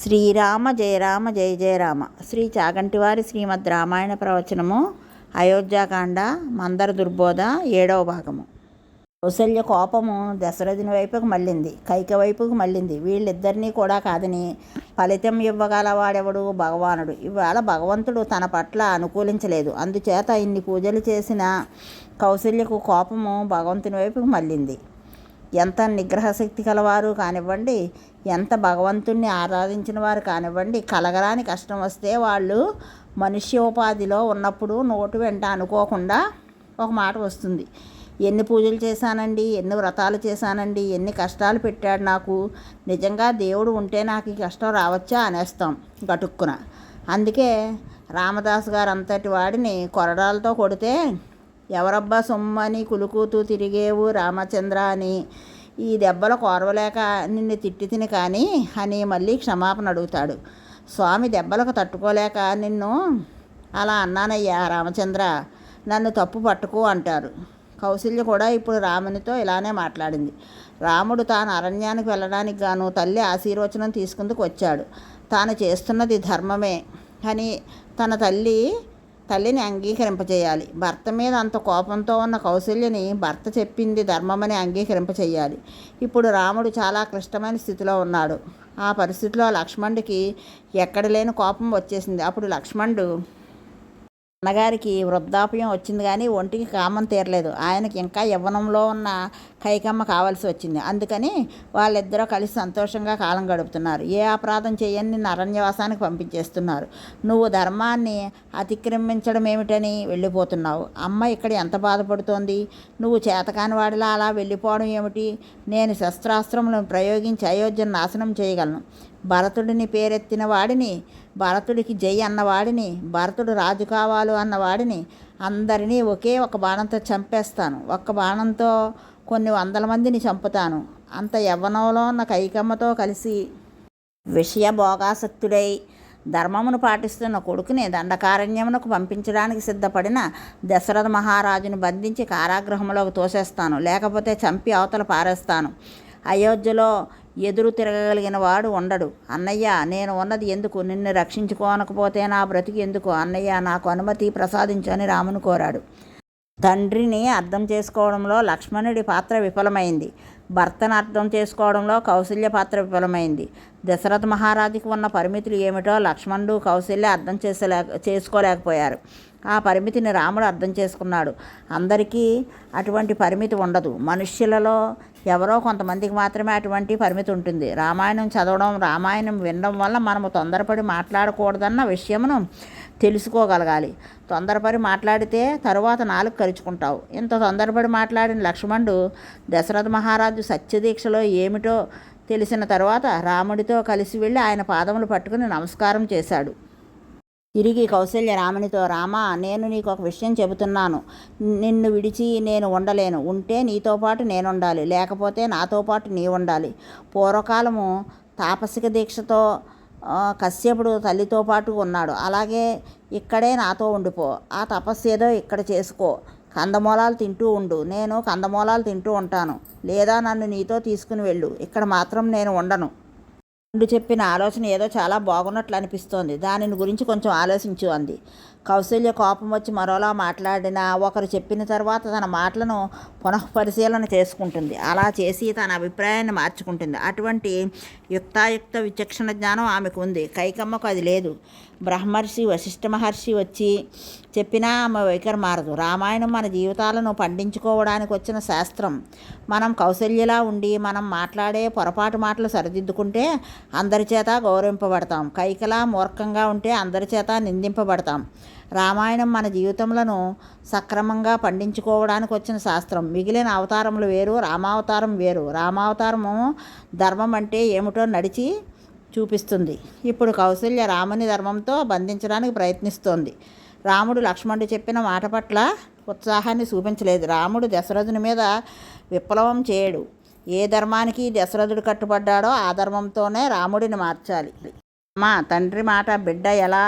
శ్రీరామ జయ రామ జయ జయ రామ. శ్రీ చాగంటివారి శ్రీమద్ రామాయణ ప్రవచనము అయోధ్యాకాండ మందర దుర్బోధ ఏడవ భాగము. కౌసల్య కోపము దశరథుని వైపుకు మళ్ళింది కైక వైపుకు మళ్ళింది. వీళ్ళిద్దరినీ కూడా కాదని ఫలితం ఇవ్వగలవాడెవడు భగవానుడు. ఇవాళ భగవంతుడు తన పట్ల అనుకూలించలేదు. అందుచేత ఇన్ని పూజలు చేసిన కౌసల్యకు కోపము భగవంతుని వైపుకు మళ్ళింది. ఎంత నిగ్రహశక్తి కలవారు కానివ్వండి ఎంత భగవంతుణ్ణి ఆరాధించిన వారు కానివ్వండి కలగరాని కష్టం వస్తే వాళ్ళు మనుష్యోపాధిలో ఉన్నప్పుడు నోటు వెంట అనుకోకుండా ఒక మాట వస్తుంది. ఎన్ని పూజలు చేశానండి ఎన్ని వ్రతాలు చేశానండి ఎన్ని కష్టాలు పెట్టాడు నాకు నిజంగా దేవుడు ఉంటే నాకు ఈ కష్టం రావచ్చా అనేస్తాం గటుక్కున. అందుకే రామదాస్ గారు అంతటి వాడిని కొరడాలతో కొడితే ఎవరబ్బా సొమ్మని కులుకుతూ తిరిగేవు రామచంద్ర అని ఈ దెబ్బలు కోరవలేక నిన్ను తిట్టి తిని కానీ అని మళ్ళీ క్షమాపణ అడుగుతాడు. స్వామి దెబ్బలకు తట్టుకోలేక నిన్ను అలా అన్నానయ్యా రామచంద్ర నన్ను తప్పు పట్టుకో అంటారు. కౌశల్య కూడా ఇప్పుడు రామునితో ఇలానే మాట్లాడింది. రాముడు తాను అరణ్యానికి వెళ్ళడానికి గాను తల్లి ఆశీర్వచనం తీసుకుందుకు వచ్చాడు. తాను చేస్తున్నది ధర్మమే అని తన తల్లి తల్లిని అంగీకరింపచేయాలి భర్త మీద అంత కోపంతో ఉన్న కౌశల్యని భర్త చెప్పింది ధర్మమని అంగీకరింపచేయాలి ఇప్పుడు రాముడు చాలా క్లిష్టమైన స్థితిలో ఉన్నాడు. ఆ పరిస్థితిలో లక్ష్మణుడికి ఎక్కడ లేని కోపం వచ్చేసింది. అప్పుడు లక్ష్మణుడు అన్నగారికి వృద్ధాప్యం వచ్చింది కానీ ఒంటికి కామం తీరలేదు. ఆయనకి ఇంకా యవ్వనంలో ఉన్న కైకమ్మ కావాల్సి వచ్చింది. అందుకని వాళ్ళిద్దరూ కలిసి సంతోషంగా కాలం గడుపుతున్నారు. ఏ అపరాధం చేయని నిన్ను అరణ్యవాసానికి పంపించేస్తున్నారు. నువ్వు ధర్మాన్ని అతిక్రమించడం ఏమిటని వెళ్ళిపోతున్నావు. అమ్మ ఇక్కడ ఎంత బాధపడుతోంది? నువ్వు చేతకాని వాడిలా అలా వెళ్ళిపోవడం ఏమిటి? నేను శస్త్రాస్త్రములను ప్రయోగించి అయోధ్యను నాశనం చేయగలను. భరతుడిని పేరెత్తిన వాడిని భరతుడికి జై అన్నవాడిని భరతుడు రాజు కావాలు అన్నవాడిని అందరినీ ఒకే ఒక బాణంతో చంపేస్తాను. ఒక్క బాణంతో కొన్ని వందల మందిని చంపుతాను. అంత యవ్వనంలో ఉన్న కైకమ్మతో కలిసి విషయ భోగాసక్తుడై ధర్మమును పాటిస్తున్న కొడుకుని దండకారణ్యమునకు పంపించడానికి సిద్ధపడిన దశరథ మహారాజును బంధించి కారాగృహంలోకి తోసేస్తాను. లేకపోతే చంపి అవతల పారేస్తాను. అయోధ్యలో ఎదురు తిరగగలిగిన వాడు ఉండడు. అన్నయ్య నేను ఉన్నది ఎందుకు? నిన్ను రక్షించుకోనకపోతే నా బ్రతికి ఎందుకు? అన్నయ్య నాకు అనుమతి ప్రసాదించని రామును కోరాడు. తండ్రిని అర్థం చేసుకోవడంలో లక్ష్మణుడి పాత్ర విఫలమైంది. భర్తను అర్థం చేసుకోవడంలో కౌశల్య పాత్ర విఫలమైంది. దశరథ మహారాజుకి ఉన్న పరిమితులు ఏమిటో లక్ష్మణుడు కౌశల్య అర్థం చేసలే చేసుకోలేకపోయారు. ఆ పరిమితిని రాముడు అర్థం చేసుకున్నాడు. అందరికీ అటువంటి పరిమితి ఉండదు. మనుష్యులలో ఎవరో కొంతమందికి మాత్రమే అటువంటి పరిమితి ఉంటుంది. రామాయణం చదవడం రామాయణం వినడం వల్ల మనము తొందరపడి మాట్లాడకూడదన్న విషయమును తెలుసుకోగలగాలి. తొందరపడి మాట్లాడితే తరువాత నాలుగు కరుచుకుంటావు. ఇంత తొందరపడి మాట్లాడిన లక్ష్మణుడు దశరథ మహారాజు సత్యదీక్షలో ఏమిటో తెలిసిన తర్వాత రాముడితో కలిసి వెళ్ళి ఆయన పాదములు పట్టుకుని నమస్కారం చేశాడు. తిరిగి కౌశల్య రామునితో రామా నేను నీకు ఒక విషయం చెబుతున్నాను. నిన్ను విడిచి నేను ఉండలేను. ఉంటే నీతో పాటు నేను ఉండాలి లేకపోతే నాతో పాటు నీ ఉండాలి. పూర్వకాలము తాపసిక దీక్షతో కశ్యపుడు తల్లితో పాటు ఉన్నాడు. అలాగే ఇక్కడే నాతో ఉండిపో. ఆ తపస్సు ఏదో ఇక్కడ చేసుకో. కందమూలాలు తింటూ ఉండు. నేను కందమూలాలు తింటూ ఉంటాను. లేదా నన్ను నీతో తీసుకుని వెళ్ళు. ఇక్కడ మాత్రం నేను ఉండను. రెండు చెప్పిన ఆలోచన ఏదో చాలా బాగున్నట్లు అనిపిస్తోంది. దానిని గురించి కొంచెం ఆలోచించు అంది. కౌశల్య కోపం వచ్చి మరోలా మాట్లాడినా ఒకరు చెప్పిన తర్వాత తన మాటలను పునఃపరిశీలన చేసుకుంటుంది. అలా చేసి తన అభిప్రాయాన్ని మార్చుకుంటుంది. అటువంటి యుక్తాయుక్త విచక్షణ జ్ఞానం ఆమెకు ఉంది. కైకమ్మకు అది లేదు. బ్రహ్మర్షి వశిష్ఠ మహర్షి వచ్చి చెప్పినా ఆమె వైఖరి మారదు. రామాయణం మన జీవితాలను పండించుకోవడానికి వచ్చిన శాస్త్రం. మనం కౌశల్యలా ఉండి మనం మాట్లాడే పొరపాటు మాటలు సరిదిద్దుకుంటే అందరి చేత గౌరవింపబడతాం. కైకలా మూర్ఖంగా ఉంటే అందరి చేత నిందింపబడతాం. రామాయణం మన జీవితములను సక్రమంగా పండించుకోవడానికి వచ్చిన శాస్త్రం. మిగిలిన అవతారములు వేరు రామావతారం వేరు. రామావతారము ధర్మం అంటే ఏమిటో నడిచి చూపిస్తుంది. ఇప్పుడు కౌశల్య రాముని ధర్మంతో బంధించడానికి ప్రయత్నిస్తోంది. రాముడు లక్ష్మణుడు చెప్పిన మాట పట్ల ఉత్సాహాన్ని చూపించలేదు. రాముడు దశరథుని మీద విప్లవం చేయడు. ఏ ధర్మానికి దశరథుడు కట్టుబడ్డాడో ఆ ధర్మంతోనే రాముడిని మార్చాలి. మా తండ్రి మాట బిడ్డ ఎలా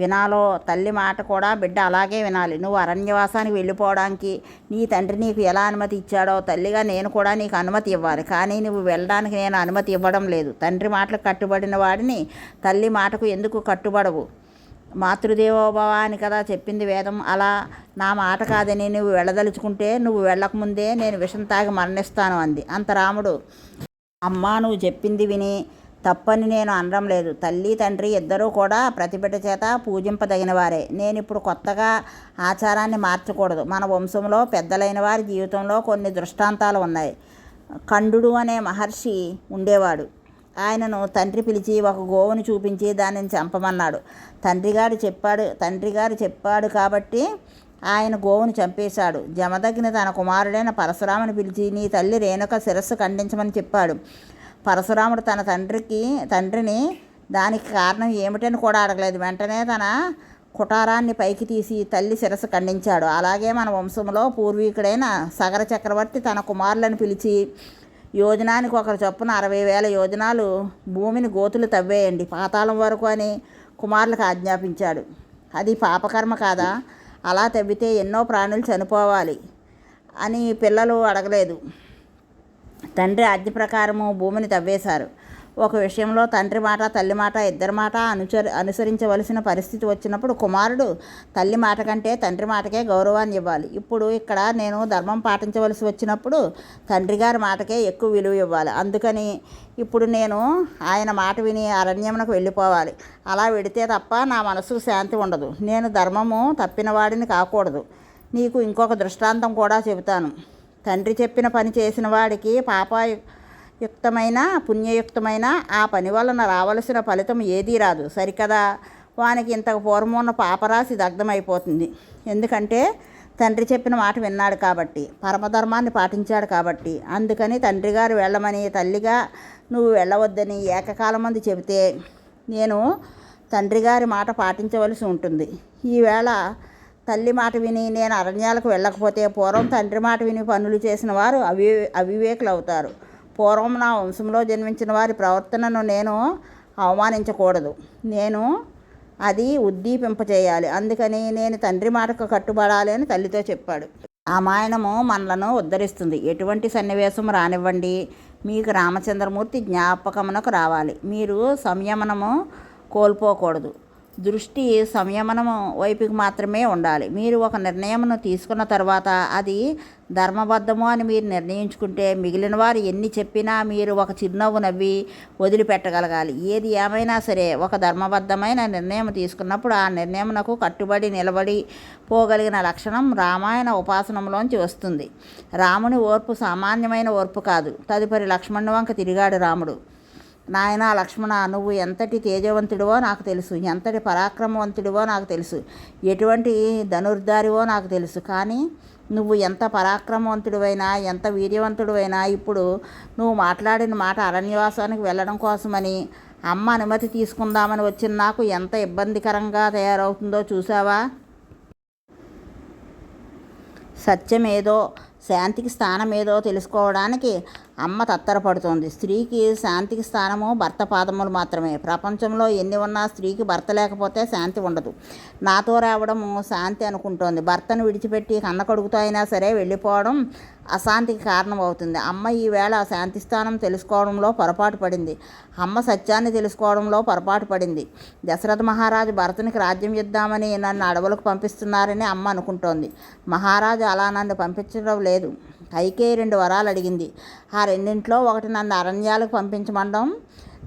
వినాలో తల్లి మాట కూడా బిడ్డ అలాగే వినాలి. నువ్వు అరణ్యవాసానికి వెళ్ళిపోవడానికి నీ తండ్రి నీకు ఎలా అనుమతి ఇచ్చాడో తల్లిగా నేను కూడా నీకు అనుమతి ఇవ్వాలి. కానీ నువ్వు వెళ్ళడానికి నేను అనుమతి ఇవ్వడం లేదు. తండ్రి మాటలకు కట్టుబడిన వాడిని తల్లి మాటకు ఎందుకు కట్టుబడవు? మాతృదేవోభవ అని కదా చెప్పింది వేదం. అలా నా మాట కాదని నువ్వు వెళ్ళదలుచుకుంటే నువ్వు వెళ్ళకముందే నేను విషం తాగి మరణిస్తాను అంది. అంత రాముడు అమ్మా నువ్వు చెప్పింది విని తప్పని నేను అనడం లేదు. తల్లి తండ్రి ఇద్దరూ కూడా ప్రతిబిడ్డ చేత పూజింపదగిన వారే నేను ఇప్పుడు కొత్తగా ఆచారాన్ని మార్చకూడదు. మన వంశంలో పెద్దలైన వారి జీవితంలో కొన్ని దృష్టాంతాలు ఉన్నాయి. కండుడు అనే మహర్షి ఉండేవాడు. ఆయనను తండ్రి పిలిచి ఒక గోవును చూపించి దానిని చంపమన్నాడు. తండ్రిగారు చెప్పాడు తండ్రిగారు చెప్పాడు కాబట్టి ఆయన గోవును చంపేశాడు. జమదగ్ని తన కుమారుడైన పరశురాముని పిలిచి నీ తల్లి రేణుక శిరస్సు ఖండించమని చెప్పాడు. పరశురాముడు తన తండ్రికి తండ్రిని దానికి కారణం ఏమిటని కూడా అడగలేదు. వెంటనే తన కుటారాన్ని పైకి తీసి తల్లి శిరస్సు ఖండించాడు. అలాగే మన వంశంలో పూర్వీకుడైన సగర చక్రవర్తి తన కుమారులను పిలిచి యోజనానికి ఒకరు చొప్పున అరవై వేల యోజనాలు భూమిని గోతులు తవ్వేయండి. పాతాళం వరకు అని కుమారులకు ఆజ్ఞాపించాడు. అది పాపకర్మ కాదా? అలా తవ్వితే ఎన్నో ప్రాణులు చనిపోవాలి అని పిల్లలు అడగలేదు. తండ్రి ఆజ్ఞ ప్రకారము భూమిని తవ్వేశారు. ఒక విషయంలో తండ్రి మాట తల్లి మాట ఇద్దరి మాట అనుచరి అనుసరించవలసిన పరిస్థితి వచ్చినప్పుడు కుమారుడు తల్లి మాట కంటే తండ్రి మాటకే గౌరవాన్ని ఇవ్వాలి. ఇప్పుడు ఇక్కడ నేను ధర్మం పాటించవలసి వచ్చినప్పుడు తండ్రి గారి మాటకే ఎక్కువ విలువ ఇవ్వాలి. అందుకని ఇప్పుడు నేను ఆయన మాట విని అరణ్యమునకు వెళ్ళిపోవాలి. అలా వెడితే తప్ప నా మనసుకు శాంతి ఉండదు. నేను ధర్మము తప్పిన వాడిని కాకూడదు. నీకు ఇంకొక దృష్టాంతం కూడా చెబుతాను. తండ్రి చెప్పిన పని చేసిన వాడికి పాప యుక్తమైన పుణ్యయుక్తమైన ఆ పని వలన రావలసిన ఫలితం ఏదీ రాదు. సరికదా? వానికి ఇంతకు పూర్వం ఉన్న పాపరాశి దగ్ధమైపోతుంది. ఎందుకంటే తండ్రి చెప్పిన మాట విన్నాడు కాబట్టి పరమధర్మాన్ని పాటించాడు కాబట్టి అందుకని తండ్రి గారు వెళ్ళమని తల్లిగా నువ్వు వెళ్ళవద్దని ఏకకాలం మంది చెబితే నేను తండ్రి గారి మాట పాటించవలసి ఉంటుంది. ఈవేళ తల్లి మాట విని నేను అరణ్యాలకు వెళ్ళకపోతే పూర్వం తండ్రి మాట విని పనులు చేసిన వారు అవి అవివేకులు అవుతారు పూర్వం నా వంశంలో జన్మించిన వారి ప్రవర్తనను నేను అవమానించకూడదు. నేను అది ఉద్దీపింపచేయాలి అందుకని నేను తండ్రి మాటకు కట్టుబడాలి అని తల్లితో చెప్పాడు. రామాయణము మనలను ఉద్ధరిస్తుంది. ఎటువంటి సన్నివేశం రానివ్వండి. మీకు రామచంద్రమూర్తి జ్ఞాపకమునకు రావాలి. మీరు సంయమనము కోల్పోకూడదు. దృష్టి సంయమనము వైపుకి మాత్రమే ఉండాలి. మీరు ఒక నిర్ణయమును తీసుకున్న తర్వాత అది ధర్మబద్ధము అని మీరు నిర్ణయించుకుంటే మిగిలిన వారు ఎన్ని చెప్పినా మీరు ఒక చిరునవ్వు నవ్వి వదిలిపెట్టగలగాలి. ఏది ఏమైనా సరే ఒక ధర్మబద్ధమైన నిర్ణయం తీసుకున్నప్పుడు ఆ నిర్ణయమునకు కట్టుబడి నిలబడి పోగలిగిన లక్షణం రామాయణ ఉపాసనంలోంచి వస్తుంది. రాముని ఓర్పు సామాన్యమైన ఓర్పు కాదు. తదుపరి లక్ష్మణుని వంక తిరిగాడు రాముడు. నాయన లక్ష్మణ నువ్వు ఎంతటి తేజవంతుడివో నాకు తెలుసు. ఎంతటి పరాక్రమవంతుడివో నాకు తెలుసు. ఎటువంటి ధనుర్ధారివో నాకు తెలుసు. కానీ నువ్వు ఎంత పరాక్రమవంతుడివైనా ఎంత వీర్యవంతుడివైనా ఇప్పుడు నువ్వు మాట్లాడిన మాట అరణ్యవాసానికి వెళ్ళడం కోసమని అమ్మ అనుమతి తీసుకుందామని వచ్చిన నాకు ఎంత ఇబ్బందికరంగా తయారవుతుందో చూసావా సత్యమేదో శాంతికి స్థానం ఏదో తెలుసుకోవడానికి అమ్మ తత్తరపడుతోంది. స్త్రీకి శాంతికి స్థానము భర్త పాదములు మాత్రమే. ప్రపంచంలో ఎన్ని ఉన్నా స్త్రీకి భర్త లేకపోతే శాంతి ఉండదు. నాతో రావడము శాంతి అనుకుంటోంది. భర్తను విడిచిపెట్టి కన్న కొడుకుతో అయినా సరే వెళ్ళిపోవడం అశాంతికి కారణం అవుతుంది అమ్మ ఈవేళ శాంతి స్థానం తెలుసుకోవడంలో పొరపాటు పడింది. అమ్మ సత్యాన్ని తెలుసుకోవడంలో పొరపాటు పడింది. దశరథ మహారాజు భరతునికి రాజ్యం ఇద్దామని నన్ను అడవులకు పంపిస్తున్నారని అమ్మ అనుకుంటోంది. మహారాజు అలా నన్ను పంపించడం లేదు. లేదు. కైకే రెండు వరాలు అడిగింది. ఆ రెండింట్లో ఒకటి నన్ను అరణ్యాలకు పంపించమండం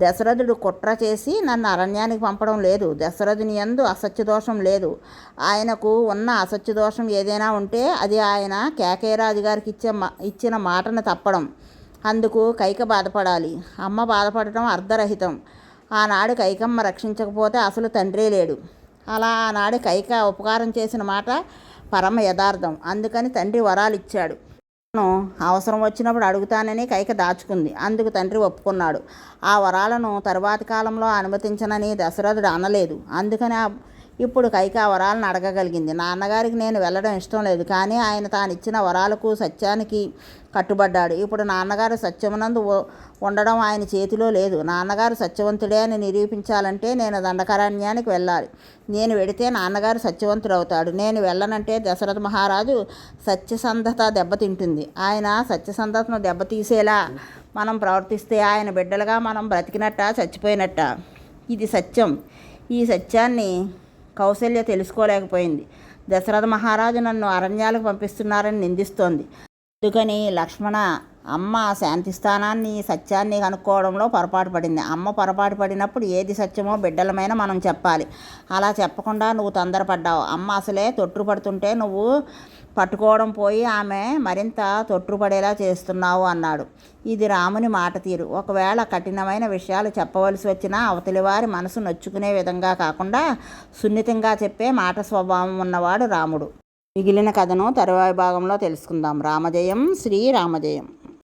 దశరథుడు కుట్ర చేసి నన్ను అరణ్యానికి పంపడం లేదు. దశరథుని ఎందు అసత్య దోషం లేదు. ఆయనకు ఉన్న అసత్యదోషం ఏదైనా ఉంటే అది ఆయన కేకేరాజు గారికి ఇచ్చే ఇచ్చిన మాటను తప్పడం. అందుకు కైక బాధపడాలి. అమ్మ బాధపడటం అర్ధరహితం. ఆనాడు కైకమ్మ రక్షించకపోతే అసలు తండ్రే లేడు. అలా ఆనాడు కైక ఉపకారం చేసిన మాట పరమ యథార్థం. అందుకని తండ్రి వరాలు ఇచ్చాడు తను అవసరం వచ్చినప్పుడు అడుగుతానని కైక దాచుకుంది. అందుకు తండ్రి ఒప్పుకున్నాడు. ఆ వరాలను తరువాతి కాలంలో అనుమతించనని దశరథుడు అనలేదు. అందుకని ఆ ఇప్పుడు కైకా వరాలను అడగగలిగింది. నాన్నగారికి నేను వెళ్ళడం ఇష్టం లేదు కానీ ఆయన తాను ఇచ్చిన వరాలకు సత్యానికి కట్టుబడ్డాడు. ఇప్పుడు నాన్నగారు సత్యమునందు ఉండడం ఆయన చేతిలో లేదు. నాన్నగారు సత్యవంతుడే అని నిరూపించాలంటే నేను దండకారణ్యానికి వెళ్ళాలి. నేను వెడితే నాన్నగారు సత్యవంతుడు అవుతాడు నేను వెళ్ళనంటే దశరథ మహారాజు సత్యసంధత దెబ్బతింటుంది. ఆయన సత్యసంధతను దెబ్బతీసేలా మనం ప్రవర్తిస్తే ఆయన బిడ్డలుగా మనం బ్రతికినట్ట చచ్చిపోయినట్ట? ఇది సత్యం. ఈ సత్యాన్ని కౌశల్య తెలుసుకోలేకపోయింది. దశరథ మహారాజు నన్ను అరణ్యాలకు పంపిస్తున్నారని నిందిస్తోంది. అందుకని లక్ష్మణ అమ్మ శాంతి స్థానాన్ని సత్యాన్ని కనుక్కోవడంలో పొరపాటు పడింది. అమ్మ పొరపాటు పడినప్పుడు ఏది సత్యమో బిడ్డలమైన మనం చెప్పాలి. అలా చెప్పకుండా నువ్వు తొందరపడ్డావు. అమ్మ అసలే తొట్టుపడుతుంటే నువ్వు పట్టుకోవడం పోయి ఆమె మరింత తొట్టుపడేలా చేస్తున్నావు అన్నాడు. ఇది రాముని మాట తీరు. ఒకవేళ కఠినమైన విషయాలు చెప్పవలసి వచ్చినా అవతలి వారి మనసు నొచ్చుకునే విధంగా కాకుండా సున్నితంగా చెప్పే మాట స్వభావం ఉన్నవాడు రాముడు. మిగిలిన కథను తరువాయి భాగంలో తెలుసుకుందాం. రామజయం శ్రీ రామజయం.